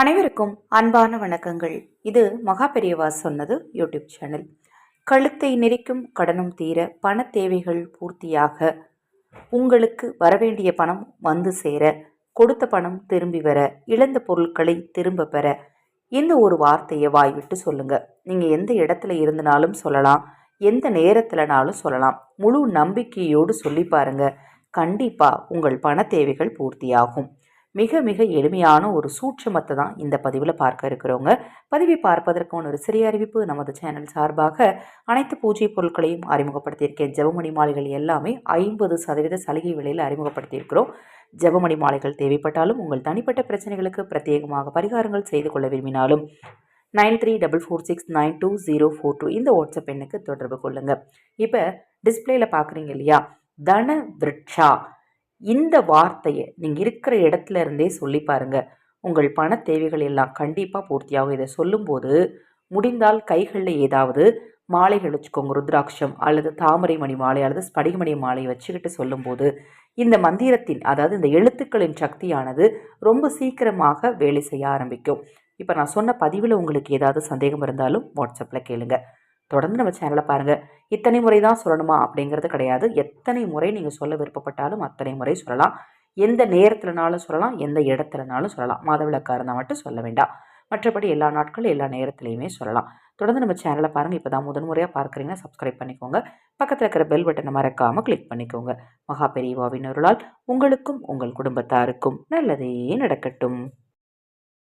அனைவருக்கும் அன்பான வணக்கங்கள். இது மகா பெரியவா சொன்னது யூடியூப் சேனல். கழுத்தை நெரிக்கும் கடனும் தீர பண தேவைகள் பூர்த்தியாக உங்களுக்கு வரவேண்டிய பணம் வந்து சேர கொடுத்த பணம் திரும்பி வர இழந்த பொருட்களை திரும்ப பெற இந்த ஒரு வார்த்தையை வாய்விட்டு சொல்லுங்க. நீங்கள் எந்த இடத்துல இருந்தனாலும் சொல்லலாம் எந்த நேரத்துலனாலும் சொல்லலாம். முழு நம்பிக்கையோடு சொல்லி பாருங்க. கண்டிப்பாக உங்கள் பண தேவைகள் பூர்த்தியாகும். மிக மிக எளிமையான ஒரு சூட்சமத்தை தான் இந்த பதிவில் பார்க்க இருக்கிறவங்க பதிவை பார்ப்பதற்கான ஒரு சிறிய அறிவிப்பு நமது சேனல் சார்பாக அனைத்து பூஜை பொருட்களையும் அறிமுகப்படுத்தியிருக்கேன். ஜெபமணி மாலைகள் எல்லாமே ஐம்பது சதவீத சலுகை விலையில் அறிமுகப்படுத்தியிருக்கிறோம். ஜெபமணி மாலைகள் தேவைப்பட்டாலும் உங்கள் தனிப்பட்ட பிரச்சனைகளுக்கு பிரத்யேகமாக பரிகாரங்கள் செய்து கொள்ள விரும்பினாலும் nine three double four six nine two zero four two இந்த வாட்ஸ்அப் எண்ணுக்கு தொடர்பு கொள்ளுங்கள் இப்போ டிஸ்பிளேயில் பார்க்குறீங்க இல்லையா? தன விருட்சா இந்த வார்த்தையை நீங்கள் இருக்கிற இடத்துல இருந்தே சொல்லி பாருங்கள் உங்கள் பண தேவைகள் எல்லாம் கண்டிப்பாக பூர்த்தியாகும். இதை சொல்லும்போது முடிந்தால் கைகளில் ஏதாவது மாலைகள் வச்சுக்கோங்க. ருத்ராட்சம் அல்லது தாமரை மணி மாலை அல்லது ஸ்படிகமணி மாலை வச்சுக்கிட்டு சொல்லும்போது இந்த மந்திரத்தின் அதாவது இந்த எழுத்துக்களின் சக்தியானது ரொம்ப சீக்கிரமாக வேலை செய்ய ஆரம்பிக்கும். இப்போ நான் சொன்ன பதிவில் உங்களுக்கு ஏதாவது சந்தேகம் இருந்தாலும் வாட்ஸ்அப்பில் கேளுங்கள் தொடர்ந்து நம்ம சேனலை பாருங்கள் இத்தனை முறை தான் சொல்லணுமா? அப்படிங்கிறது கிடையாது. எத்தனை முறை நீங்கள் சொல்ல விருப்பப்பட்டாலும் அத்தனை முறை சொல்லலாம். எந்த நேரத்துலனாலும் சொல்லலாம். எந்த இடத்துலனாலும் சொல்லலாம். மாதவிளக்காக இருந்தால் மட்டும் சொல்ல வேண்டாம். மற்றபடி எல்லா நாட்களும் எல்லா நேரத்துலையுமே சொல்லலாம். தொடர்ந்து நம்ம சேனலை பாருங்கள் இப்போ தான் முதன் முறையாக பார்க்குறீங்கன்னா சப்ஸ்கிரைப் பண்ணிக்கோங்க. பக்கத்தில் இருக்கிற பெல் பட்டனை மறக்காமல் கிளிக் பண்ணிக்கோங்க. மகா பெரியவாவின் அருளால் உங்களுக்கும் உங்கள் குடும்பத்தாருக்கும் நல்லதே நடக்கட்டும்.